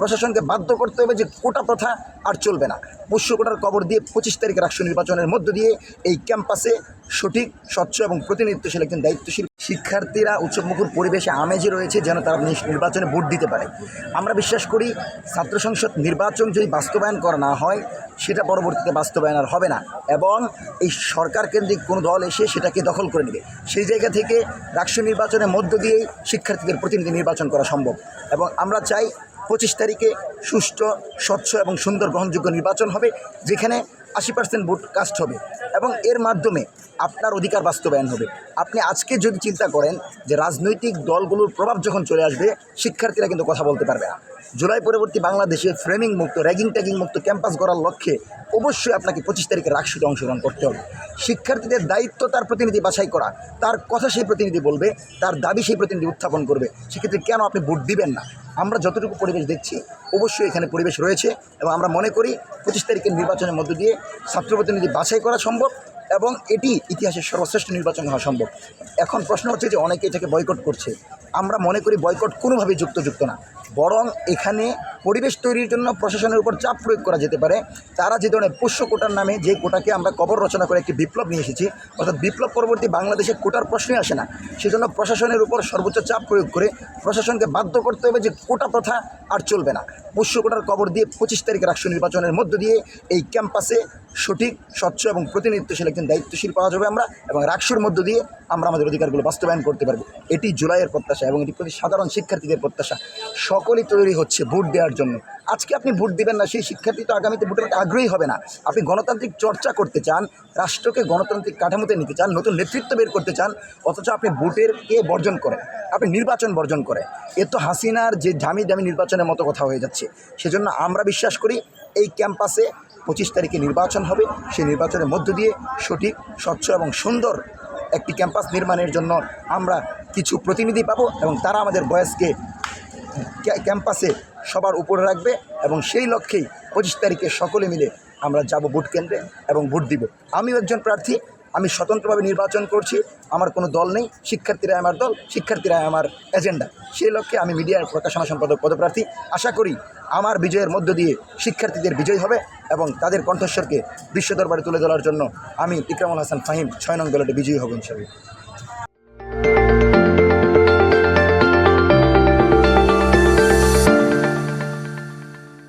প্রশাসনকে বাধ্য করতে হবে যে কোটা প্রথা আর চলবে না। পোষ্য কোটার কবর দিয়ে পঁচিশ তারিখে রাষ্ট্র নির্বাচনের মধ্য দিয়ে এই ক্যাম্পাসে সঠিক, স্বচ্ছ এবং প্রতিনিধিত্বশীল একজন দায়িত্বশীল শিক্ষার্থীরা উৎসবমুখর পরিবেশে আমেজে রয়েছে যেন তারা নির্বাচনে ভোট দিতে পারে। আমরা বিশ্বাস করি ছাত্র সংসদ নির্বাচন যদি বাস্তবায়ন করা না হয়, সেটা পরবর্তীতে বাস্তবায়ন আর হবে না এবং এই সরকার কেন্দ্রিক কোনো দল এসে সেটাকে দখল করে নেবে। সেই জায়গা থেকে রাষ্ট্র নির্বাচনের মধ্য দিয়েই শিক্ষার্থীদের প্রতিনিধি নির্বাচন করা সম্ভব এবং আমরা চাই পঁচিশ তারিখে সুষ্ঠু, স্বচ্ছ এবং সুন্দর গ্রহণযোগ্য নির্বাচন হবে, যেখানে আশি পার্সেন্ট ভোট কাস্ট হবে। এবং এর মাধ্যমে আপনার অধিকার বাস্তবায়ন হবে। আপনি আজকে যদি চিন্তা করেন যে রাজনৈতিক দলগুলোর প্রভাব যখন চলে আসবে, শিক্ষার্থীরা কিন্তু কথা বলতে পারবে না। জুলাই পরবর্তী বাংলাদেশে ফ্রেমিং মুক্ত র্যাগিং ট্যাগিং মুক্ত ক্যাম্পাস গড়ার লক্ষ্যে অবশ্যই আপনাকে পঁচিশ তারিখে রাকসুতে অংশগ্রহণ করতে হবে। শিক্ষার্থীদের দায়িত্ব তার প্রতিনিধি বাছাই করা, তার কথা সেই প্রতিনিধি বলবে, তার দাবি সেই প্রতিনিধি উত্থাপন করবে। সেক্ষেত্রে কেন আপনি ভোট দিবেন না? আমরা যতটুকু পরিবেশ দেখছি, অবশ্যই এখানে পরিবেশ রয়েছে এবং আমরা মনে করি পঁচিশ তারিখের নির্বাচনের মধ্য দিয়ে ছাত্র প্রতিনিধি বাছাই করা সম্ভব এবং এটি ইতিহাসের সর্বশ্রেষ্ঠ নির্বাচন হওয়া সম্ভব। এখন প্রশ্ন হচ্ছে যে অনেকে এটাকে বয়কট করছে। আমরা মনে করি বয়কট কোনোভাবেই যুক্তযুক্ত না। বরং এখানে পরিবেশ তৈরির জন্য প্রশাসনের উপর চাপ প্রয়োগ করা যেতে পারে। তারা যে ধরনের পোষ্য কোটার নামে যে কোটাকে আমরা কবর রচনা করে একটি বিপ্লব নিয়ে এসেছি, অর্থাৎ বিপ্লব পরবর্তী বাংলাদেশে কোটার প্রশ্নই আসে না। সেজন্য প্রশাসনের উপর সর্বোচ্চ চাপ প্রয়োগ করে প্রশাসনকে বাধ্য করতে হবে যে কোটা প্রথা আর চলবে না। পোষ্য কোটার কবর দিয়ে পঁচিশ তারিখে রাষ্ট্র নির্বাচনের মধ্য দিয়ে এই ক্যাম্পাসে সঠিক, স্বচ্ছ এবং প্রতিনিধিত্বশীল একজন দায়িত্বশীল পাওয়া যাবে আমরা এবং রাষ্ট্রের মধ্য দিয়ে আমরা আমাদের অধিকারগুলো বাস্তবায়ন করতে পারব। এটি জুলাইয়ের প্রত্যাশা এবং এটি প্রতি সাধারণ শিক্ষার্থীদের প্রত্যাশা। সকলেই তৈরি হচ্ছে ভোট দেওয়ার জন্য। আজকে আপনি ভোট দিবেন না, সেই শিক্ষার্থী তো আগামীতে ভোটের আগ্রহী হবে না। আপনি গণতান্ত্রিক চর্চা করতে চান, রাষ্ট্রকে গণতান্ত্রিক কাঠামোতে নিতে চান, নতুন নেতৃত্ব বের করতে চান, অথচ আপনি ভোটেরকে বর্জন করেন? আপনি নির্বাচন বর্জন করেন। এ তো হাসিনার যে দামি দামি নির্বাচনের মতো কথা হয়ে যাচ্ছে। সেজন্য আমরা বিশ্বাস করি, এই ক্যাম্পাসে পঁচিশ তারিখে নির্বাচন হবে। সেই নির্বাচনের মধ্য দিয়ে সঠিক, স্বচ্ছ এবং সুন্দর একটি ক্যাম্পাস নির্মাণের জন্য আমরা কিছু প্রতিনিধি পাবো এবং তারা আমাদের বয়সকে ক্যাম্পাসে সবার উপরে রাখবে এবং সেই লক্ষ্যেই পঁচিশ তারিখে সকলে মিলে আমরা যাব ভোট কেন্দ্রে এবং ভোট দিব। আমিও একজন প্রার্থী, আমি স্বতন্ত্রভাবে নির্বাচন করছি, আমার কোনো দল নেই শিক্ষার্থীরা আমার দল শিক্ষার্থীরা আমার এজেন্ডা। সেই লক্ষ্যে আমি মিডিয়ার প্রকাশনা সম্পাদক, পদপ্রার্থী। আশা করি আমার বিজয়ের মধ্য দিয়ে শিক্ষার্থীদের বিজয় হবে এবং তাদের কণ্ঠস্বরকে বিশ্ব দরবারে তুলে ধরার জন্য আমি ইকরামুল হাসান ফাহিম ছয় নং দলটি বিজয়ী হব ইনশাল্লাহ